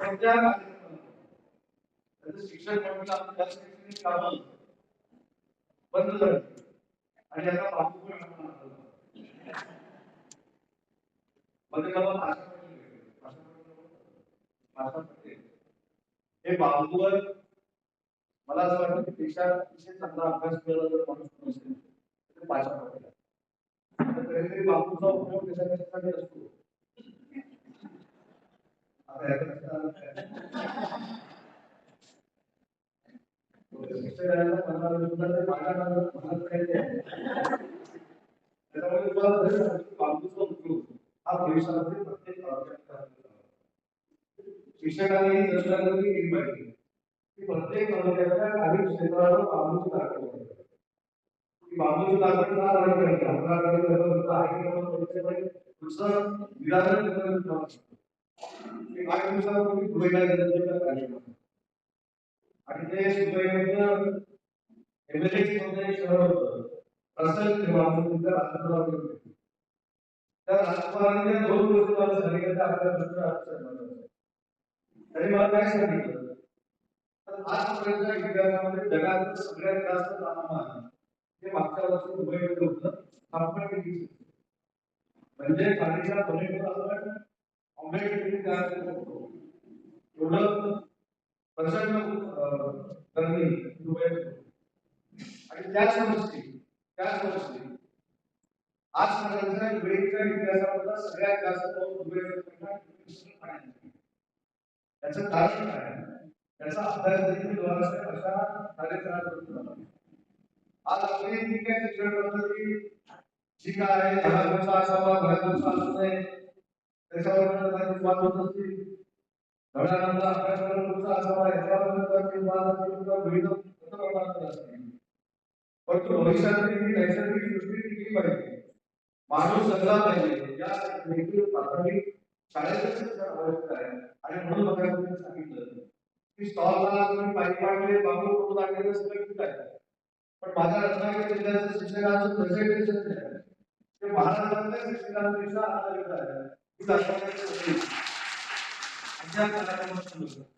कोणत्या कार्यक्रमाला त्याचं शिक्षण बंद झालं. आणि आता पण मध्ये हे बांबूवर मला असं वाटतं की पेक्षा अतिशय चांगला अभ्यास केला जर माणूस नसेल तर कधीतरी बांबूचा उपयोग कशासाठी असतो? आता त्याच्यामुळे तुम्हाला बांबूचा उपयोग हा भविष्यामध्ये शिक्षकांनी ही केली पाहिजे की प्रत्येक तालुक्याच्या काही क्षेत्रावर बांबूची लागवड करावी. बांबूची लागवड का झाली पाहिजे आपला गरज आहे. का कार्यक्रम आणि ते सुदैवानं एमएलए मध्ये शहर होतं. रसल त्या राजकारणाने दोन गोष्टी सांगितल्या आपल्या दुसऱ्या त्याने मला काय सांगितलं? तर आजपर्यंतच्या इतिहासामध्ये जगात सगळ्यात जास्त तापमान हे मागच्या वर्षी दुबईमध्ये होतं. तापमान किती म्हणजे खालीच्या बनेवर ऑम्लेट किती तयार करत होतो? एवढं प्रचंड अं, गरमी आणि त्याच गोष्टी त्याच गोष्टी आज आजपर्यंतच्या वेळेच्या इतिहासामधला सगळ्यात जास्त पाऊस म्हणजे पाणी त्याचं कारण काय त्याचा अभ्यास देखील डोळ्याच्या अशा कार्यक्रमात होतो. आज आपली जी काय शिक्षण पद्धती जी काय आहे असावा घराघरचा असू नये त्याच्यावर काही वाद होत असतील अभ्यास असावा याच्यावर काही वाद असतील विविध असतील परंतु भविष्यातली नैसर्गिक सृष्टी टिकली पाहिजे. माणूस सगळा पाहिजे या प्राथमिक शाळेतच आवश्यक आहे आणि म्हणून बघा सांगितलं की स्टॉलला तुम्ही पाणी पाडले बांबू करून सगळं ठीक आहे पण माझ्या रत्नागिरी जिल्ह्याचं शिक्षकांचं प्रेझेंटेशन जे आहे ते महाराष्ट्रातल्या शिक्षकांपेक्षा आधारित आहे ही आणि कार्यक्रमात आहे.